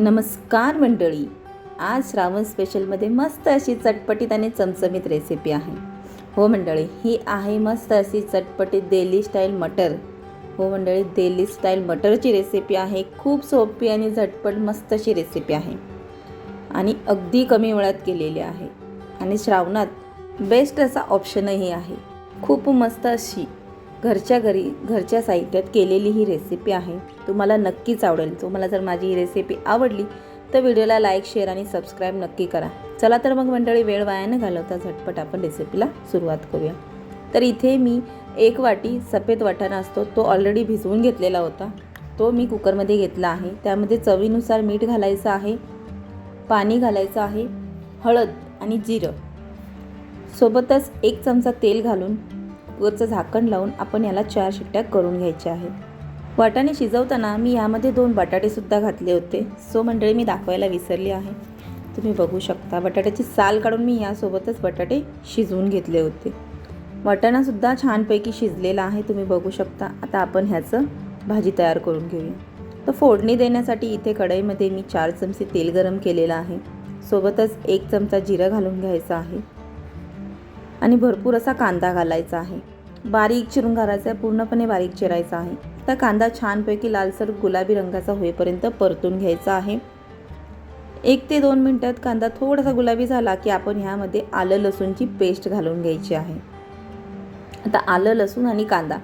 नमस्कार मंडळी. आज श्रावण स्पेशलमध्ये मस्त अशी चटपटीत आणि चमचमीत रेसिपी आहे. हो मंडळी ही आहे मस्त अशी चटपटीत देली स्टाईल मटर. हो मंडळी देली स्टाईल मटरची रेसिपी आहे. खूप सोपी आणि झटपट मस्त अशी रेसिपी आहे. आणि अगदी कमी वेळात केलेली आहे. आणि श्रावणात बेस्ट असा ऑप्शनही आहे. खूप मस्त अशी घरच्या घरी घरच्या साहित्यात केलेली ही रेसिपी आहे. तुम्हाला नक्कीच आवडेल. तुम्हाला जर माझी ही रेसिपी आवडली तर व्हिडिओला लाईक शेअर आणि सबस्क्राईब नक्की करा. चला तर मग मंडळी वेळ वाया न घालवता झटपट आपण रेसिपीला सुरुवात करूया. तर इथे मी एक वाटी सफेद वाटाणा असतो तो ऑलरेडी भिजवून घेतलेला होता. तो मी कुकरमध्ये घेतला आहे. त्यामध्ये चवीनुसार मीठ घालायचं आहे पाणी घालायचं आहे हळद आणि जिरं. सोबतच एक चमचा तेल घालून वरचं झाकण लावून आपण याला चार शिट्ट्या करून घ्यायच्या आहेत. वाटाणे शिजवताना मी यामध्ये दोन बटाटेसुद्धा घातले होते. सो मंडळी मी दाखवायला विसरली आहे. तुम्ही बघू शकता बटाट्याची साल काढून मी यासोबतच बटाटे शिजवून घेतले होते. वाटाणासुद्धा छानपैकी शिजलेला आहे तुम्ही बघू शकता. आता आपण ह्याचं भाजी तयार करून घेऊया. तर फोडणी देण्यासाठी इथे कढईमध्ये मी चार चमचे तेल गरम केलेलं आहे. सोबतच एक चमचा जिरं घालून घ्यायचा आहे. आणि भरपूर असा कांदा घालायचा आहे. बारीक चिरून घालायचा आहे पूर्णपणे बारीक चिरायचा आहे. आता कांदा छानपैकी लालसर गुलाबी रंगाचा होईपर्यंत परतून घ्यायचा आहे. एक ते दोन मिनटात कांदा थोडासा गुलाबी झाला की आपण ह्यामध्ये आलं लसूणची पेस्ट घालून घ्यायची आहे. आता आलं लसूण आणि कांदा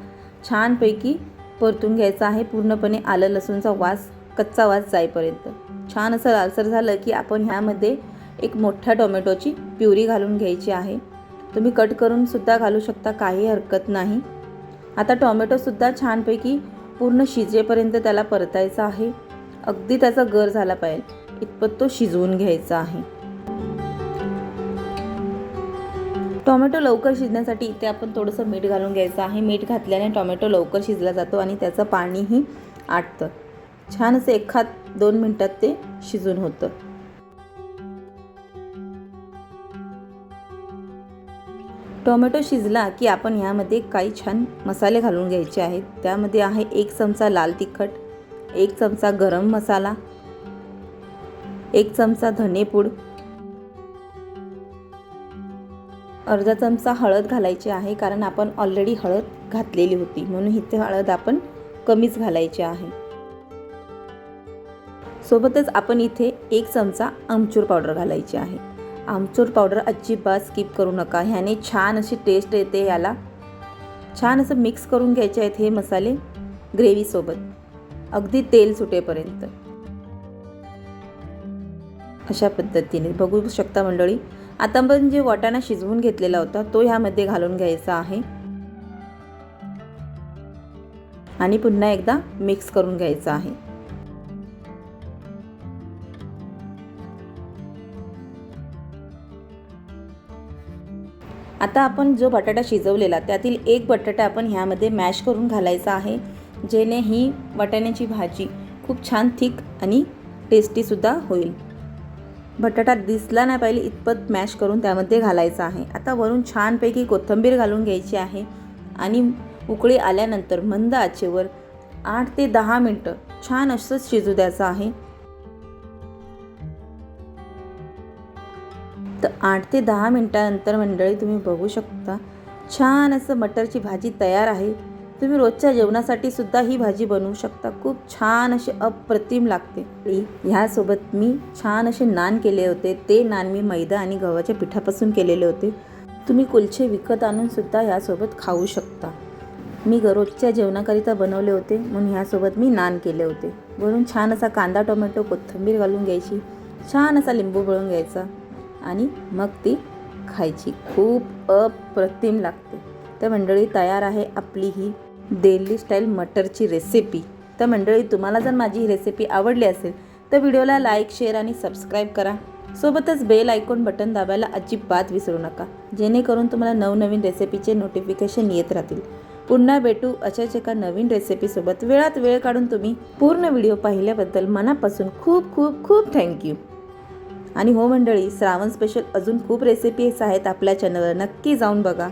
छानपैकी परतून घ्यायचा आहे. पूर्णपणे आलं लसूणचा वास कच्चा वास जाईपर्यंत. छान असं लालसर झालं की आपण ह्यामध्ये एक मोठ्या टोमॅटोची प्युरी घालून घ्यायची आहे. तुम्ही कट करूनसुद्धा घालू शकता काही हरकत नाही. आता टॉमॅटोसुद्धा छानपैकी पूर्ण शिजेपर्यंत त्याला परतायचा आहे. अगदी त्याचा गर झाला पाहिजे. इतपत तो शिजवून घ्यायचा आहे. टोमॅटो लवकर शिजण्यासाठी इथे आपण थोडंसं मीठ घालून घ्यायचं आहे. मीठ घातल्याने टोमॅटो लवकर शिजला जातो आणि त्याचं पाणीही आटतं. छान असं एखाद दोन मिनटात ते शिजून होतं. टोमॅटो शिजला की आपण ह्यामध्ये काही छान मसाले घालून घ्यायचे आहेत. त्यामध्ये आहे एक चमचा लाल तिखट एक चमचा गरम मसाला एक चमचा धनेपूड अर्धा चमचा हळद घालायची आहे कारण आपण ऑलरेडी हळद घातलेली होती. म्हणून इथे हळद आपण कमीच घालायची आहे. सोबतच आपण इथे एक चमचा आमचूर पावडर घालायची आहे. आमचूर पावडर अजिबात स्किप करू नका. ह्याने छान अशी टेस्ट येते याला. छान असं मिक्स करून घ्यायचे आहेत हे मसाले ग्रेव्हीसोबत अगदी तेल सुटेपर्यंत. अशा पद्धतीने. बघू शकता मंडळी. आता पण जे वाटाणा शिजवून घेतलेला होता तो ह्यामध्ये घालून घ्यायचा आहे. आणि पुन्हा एकदा मिक्स करून घ्यायचा आहे. आता आपण जो बटाटा शिजवलेला त्यातील एक बटाटा आपण ह्यामध्ये मॅश करून घालायचा आहे जेणे ही वाटाण्याची भाजी खूप छान थिक आणि टेस्टीसुद्धा होईल. बटाटा दिसला नाही पाहिजे इतपत मॅश करून त्यामध्ये घालायचा आहे. आता वरून छानपैकी कोथिंबीर घालून घ्यायची आहे आणि उकळी आल्यानंतर मंद आचेवर आठ ते दहा मिनटं छान असंच शिजू द्यायचं आहे. तर आठ ते दहा मिनटानंतर मंडळी तुम्ही बघू शकता. छान असं मटरची भाजी तयार आहे. तुम्ही रोजच्या जेवणासाठी सुद्धा ही भाजी बनवू शकता. खूप छान असे अप्रतिम लागते. ह्यासोबत मी छान असे नान केले होते. ते नान मी मैदा आणि गव्हाच्या पिठापासून केलेले होते. तुम्ही कुलछे विकत आणून सुद्धा ह्यासोबत खाऊ शकता. मी ग रोजच्या जेवणाकरिता बनवले होते. म्हणून ह्यासोबत मी नान केले होते. वरून छान असा कांदा टोमॅटो कोथिंबीर घालून घ्यायची. छान असा लिंबू पिळून घ्यायचा. आणि मग ती खायची. खूप अप्रतिम लागते. तर मंडळी तयार आहे आपली ही दिल्ली स्टाईल मटरची रेसिपी तर मंडळी तुम्हाला जर माझी ही रेसिपी आवडली असेल तर व्हिडिओला लाईक शेअर आणि सबस्क्राईब करा. सोबतच बेल आयकॉन बटन दाबायला अजिबात विसरू नका. जेणेकरून तुम्हाला नवनवीन रेसिपीचे नोटिफिकेशन येत राहतील. पुन्हा भेटू अशाच एका नवीन रेसिपीसोबत वेळात वेळ काढून तुम्ही पूर्ण व्हिडिओ पाहिल्याबद्दल मनापासून खूप खूप खूप थँक्यू आणि हो मंडळी श्रावण स्पेशल अजून खूप रेसिपीज आहेत आपल्या चॅनलवर नक्की जाऊन बघा.